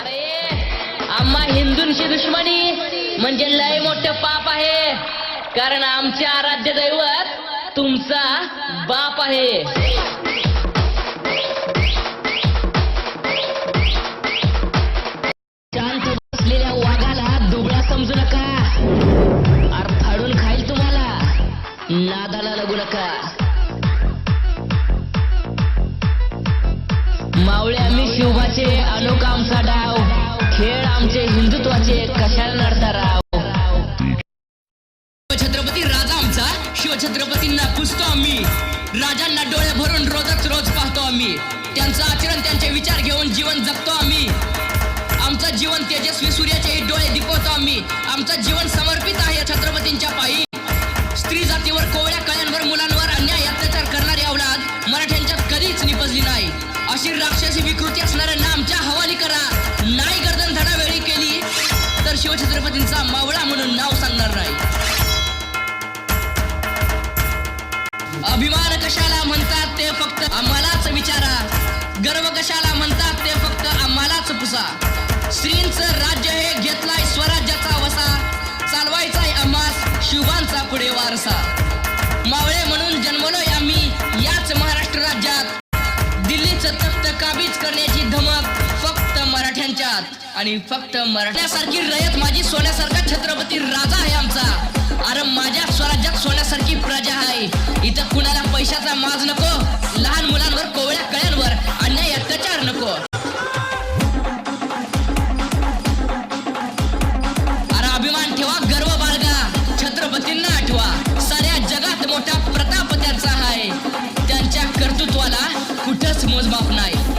अरे आम्हा हिंदूंची दुश्मनी म्हणजे लय मोठं पाप आहे. कारण आमचे आराध्य दैवत तुमचा बाप आहे. शांत बसलेल्या वाघाला दुबळा समजू नका. अर फाडून खाईल तुम्हाला. नादाला लागू नका. मावळे आम्ही शिवबाचे अनोखा आमचा डाव. खेळ आमचे हिंदुत्वाचे कशाला नडता राव? छत्रपती राजा आमचा शिवछत्रपतींना पुसतो आम्ही. राजांना डोळे भरून रोजच रोज पाहतो आम्ही. त्यांचं आचरण त्यांचे विचार घेऊन जीवन जगतो आम्ही. आमचं जीवन तेजस्वी सूर्याचे डोळे दिपवतो आम्ही. आमचं जीवन समर्पित आहे छत्रपतींच्या पायी. स्त्री जातीवर कोवळ्या कळ्यांवर मुलांवर अन्याय अत्याचार करणारी अवलाद मराठ्यांच्यात कधीच निपजली नाही. अशी राक्षसी विकृती असणाऱ्यांना आमच्या शिवछत्रपतींचा मावळा म्हणून नाव सांगणार नाही. अभिमान कशाला म्हणतात ते फक्त आम्हालाच विचारा. गर्व कशाला म्हणतात ते फक्त आम्हालाच पुसा. श्रींच राज्य हे घेतलाय स्वराज्याचा वसा. चालवायचाय आम्हास शिवांचा पुढे वारसा. मावळे म्हणून जन्मलोय आम्ही याच महाराष्ट्र राज्यात. दिल्लीचं तख्त काबीज करण्याची धमक. मराठ्यांच्यात आणि फक्त मराठ्यासारखी रयत माझी सोन्यासारखा छत्रपती राजा आहे आमचा. अरे माझ्या स्वराज्यात सोन्यासारखी प्रजा आहे. इथं कुणाला पैशाचा माज नको लहान मुलांवर कोवळ्या कळ्यांवर अन्याय अत्याचार नको. अरे अभिमान ठेवा गर्व बाळगा. छत्रपतींना आठवा. साऱ्या जगात मोठा प्रताप त्यांचा आहे. त्यांच्या कर्तृत्वाला कुठंच मोजमाप नाही.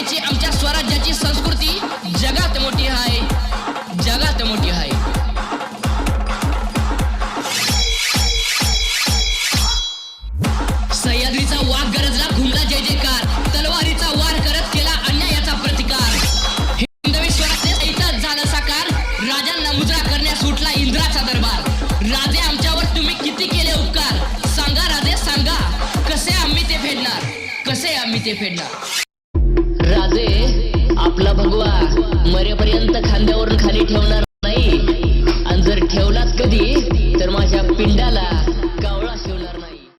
भारत आमच्या स्वराज्याची संस्कृती जगात मोठी आहे. जगात मोठी आहे. सह्याद्रीचा वाघ गरजला घुमला जय जयकार. तलवारीचा वार करत केला अन्यायाचा प्रतिकार. हिंदवी स्वराज्य सहितच झालं साकार. राजांना मुजरा करण्यास उठला इंद्राचा दरबार. राजे आमच्यावर तुम्ही किती केले उपकार? सांगा राजे सांगा. कसे आम्ही ते फेडणार? कसे आम्ही ते फेडणार? मरेपर्यंत खांद्यावरून खाली ठेवणार